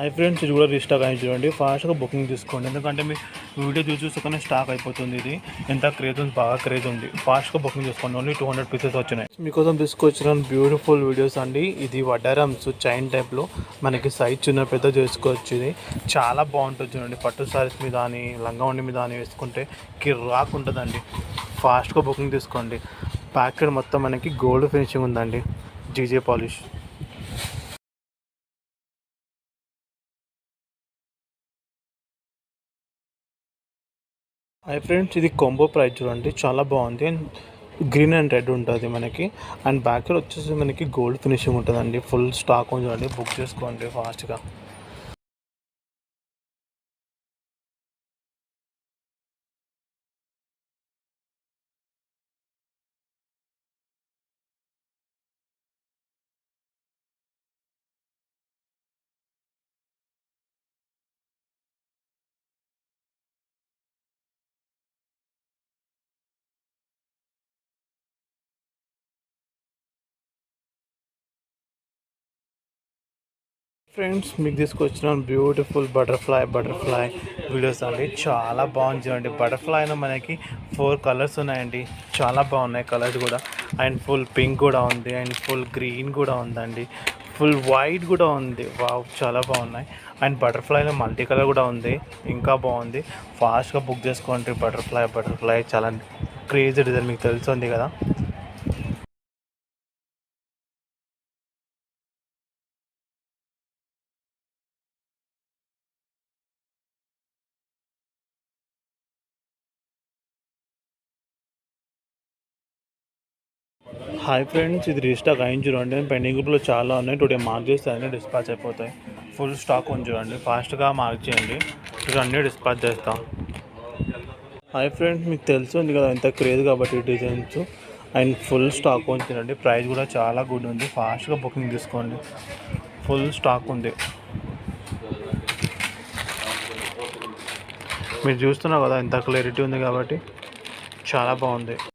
Hi friends ఇది కూడా restock అయ్యి చూడండి. ఫాస్ట్గా బుకింగ్ తీసుకోండి. ఎందుకంటే మీ వీడియో చూసి చూసుకొని స్టాక్ అయిపోతుంది ఇది. ఎంత క్రేజ్ ఉంది బాగా క్రేజ్ ఉంది. ఫాస్ట్గా బుకింగ్ చేసుకోండి. ఓన్లీ టూ హండ్రెడ్ పీసెస్ వచ్చినాయి. మీకోసం తీసుకొచ్చిన బ్యూటిఫుల్ వీడియోస్ అండి. ఇది వడ్డారమ్స్ చైన్ టైప్లో మనకి సైజ్ చిన్న పెద్ద చేసుకోవచ్చు ఇది. చాలా బాగుంటుంది చూడండి. పట్టు సారీస్ మీద అని లంగా ఉండి మీద అని వేసుకుంటే కిర్రాక్ ఉంటుందండి. ఫాస్ట్గా బుకింగ్ తీసుకోండి. ప్యాకెట్ మొత్తం మనకి గోల్డ్ ఫినిషింగ్ ఉందండి. జీజే పాలిష్ హాయ్ ఫ్రెండ్స్ ఇది కొంబో ప్రైస్ చూడండి. చాలా బాగుంది. అండ్ గ్రీన్ అండ్ రెడ్ ఉంటుంది మనకి. అండ్ బ్యాక్ వచ్చేసి మనకి గోల్డ్ ఫినిషింగ్ ఉంటుందండి. ఫుల్ స్టాక్ ఉంది చూడండి. బుక్ చేసుకోండి ఫాస్ట్గా ఫ్రెండ్స్ మీకు తీసుకొచ్చిన బ్యూటిఫుల్ బటర్ఫ్లై బటర్ఫ్లై వీడియోస్ అండి. చాలా బాగుంది చూడండి. బటర్ఫ్లైలో మనకి ఫోర్ కలర్స్ ఉన్నాయండి. చాలా బాగున్నాయి కలర్స్ కూడా. అండ్ ఫుల్ పింక్ కూడా ఉంది. అండ్ ఫుల్ గ్రీన్ కూడా ఉందండి. ఫుల్ వైట్ కూడా ఉంది. వావ్ చాలా బాగున్నాయి. అండ్ బటర్ఫ్లైలో మల్టీ కలర్ కూడా ఉంది. ఇంకా బాగుంది. ఫాస్ట్గా బుక్ చేసుకోండి. బటర్ఫ్లై బటర్ఫ్లై చాలా క్రేజీ డిజైన్ మీకు తెలుస్తుంది కదా. హాయ్ ఫ్రెండ్స్ ఇది రీస్టాక్ అయింది చూడండి. పెండింగ్ గ్రూప్లో చాలా ఉన్నాయి. టుడే మార్క్ చేస్తే అన్నీ డిస్పాచ్ అయిపోతాయి. ఫుల్ స్టాక్ ఉంది చూడండి. ఫాస్ట్గా మార్క్ చేయండి. ఇక అన్నీ డిస్పాచ్ చేస్తాం. హాయ్ ఫ్రెండ్స్ మీకు తెలుసుంది కదా ఇంత క్రేజ్ కాబట్టి డిజైన్స్ అండ్ ఫుల్ స్టాక్ ఉంది చూడండి. ప్రైస్ కూడా చాలా గుడ్ ఉంది. ఫాస్ట్గా బుకింగ్ తీసుకోండి. ఫుల్ స్టాక్ ఉంది. మీరు చూస్తున్నారు కదా ఎంత క్లారిటీ ఉంది కాబట్టి. చాలా బాగుంది.